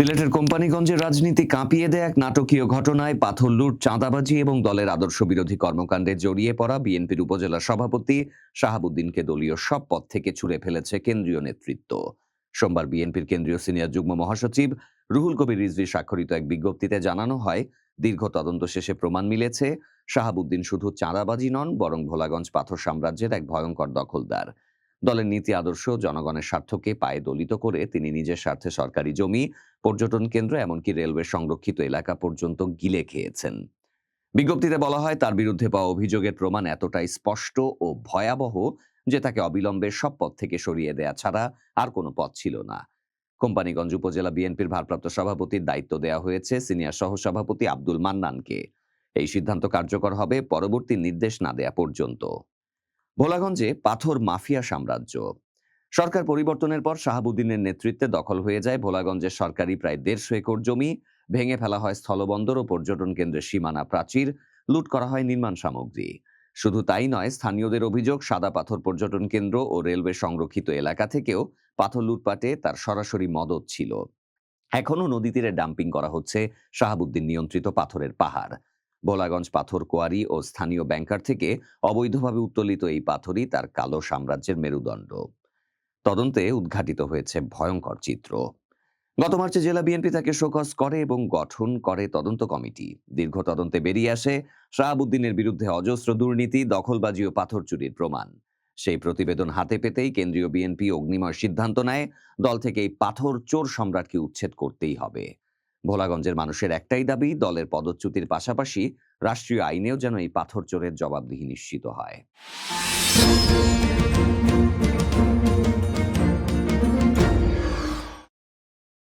সিলেটের কোম্পানিগঞ্জের রাজনীতি কাঁপিয়ে দেয় এক নাটকীয় ঘটনায় পাথর লুট, চাঁদাবাজি এবং দলের আদর্শ বিরোধী কর্মকাণ্ডে জড়িয়ে পড়া বিএনপির উপজেলা সভাপতি শাহাবুদ্দিনকে দলীয় সব পদ থেকে ছুড়ে ফেলেছে কেন্দ্রীয় নেতৃত্ব। সোমবার বিএনপির কেন্দ্রীয় সিনিয়র যুগ্ম মহাসচিব রুহুল কবির রিজভি স্বাক্ষরিত এক বিজ্ঞপ্তিতে জানানো হয়, দীর্ঘ তদন্ত শেষে প্রমাণ মিলেছে, শাহাবুদ্দিন শুধু চাঁদাবাজি নন, বরং ভোলাগঞ্জ পাথর সাম্রাজ্যের এক ভয়ঙ্কর দখলদার। দলের নীতি আদর্শ জনগণের স্বার্থকে পায়ে দলিত করে তিনি নিজের স্বার্থে সরকারি জমি, পর্যটন কেন্দ্র, এমনকি রেলওয়ে সংরক্ষিত এলাকা পর্যন্ত গিলে খেয়েছেন। বিজ্ঞপ্তিতে বলা হয়, তার বিরুদ্ধে পাওয়া অভিযোগের প্রমাণ এতটাই স্পষ্ট ও ভয়াবহ যে তাকে অবিলম্বে সব পদ থেকে সরিয়ে দেয়া ছাড়া আর কোনো পথ ছিল না। কোম্পানিগঞ্জ উপজেলা বিএনপির ভারপ্রাপ্ত সভাপতির দায়িত্ব দেওয়া হয়েছে সিনিয়র সহসভাপতি আব্দুল মান্নানকে। এই সিদ্ধান্ত কার্যকর হবে, পরবর্তী নির্দেশ না দেয়া পর্যন্ত। ভোলাগঞ্জে পাথর মাফিয়া সাম্রাজ্য। সরকার পরিবর্তনের পর শাহাবুদ্দিনের নেতৃত্বে দখল হয়ে যায় ভোলাগঞ্জের সরকারি প্রায় দেড়শো একর জমি। ভেঙে ফেলা হয় স্থলবন্দর ও পর্যটন কেন্দ্রের সীমানা প্রাচীর। লুট করা হয় নির্মাণ সামগ্রী। শুধু তাই নয়, স্থানীয়দের অভিযোগ, সাদা পাথর পর্যটন কেন্দ্র ও রেলওয়ে সংরক্ষিত এলাকা থেকেও পাথর লুটপাটে তার সরাসরি মদত ছিল। এখনও নদী তীরে ডাম্পিং করা হচ্ছে শাহাবুদ্দিন নিয়ন্ত্রিত পাথরের পাহাড়। ভোলাগঞ্জ পাথর কোয়ারি ও স্থানীয় ব্যাংকার থেকে অবৈধভাবে উত্তোলিত এই পাথরই তার কালো সাম্রাজ্যের মেরুদণ্ড। তদন্তে উদ্ঘাটিত হয়েছে ভয়ঙ্কর চিত্র। গত মার্চে জেলা বিএনপি তাকে শোকজ করে এবং গঠন করে তদন্ত কমিটি। দীর্ঘ তদন্তে বেরিয়ে আসে শাহাবুদ্দিনের বিরুদ্ধে অজস্র দুর্নীতি, দখলবাজি ও পাথর চুরির প্রমাণ। সেই প্রতিবেদন হাতে পেতেই কেন্দ্রীয় বিএনপি অগ্নিময় সিদ্ধান্ত নেয়, দল থেকে এই পাথর চোর সম্রাটকে উচ্ছেদ করতেই হবে। ভোলাগঞ্জের মানুষের একটাই দাবি, দলের পদচ্যুতির পাশাপাশি রাষ্ট্রীয় আইনেও যেন এই পাথর চোরের জবাবদিহি নিশ্চিত হয়।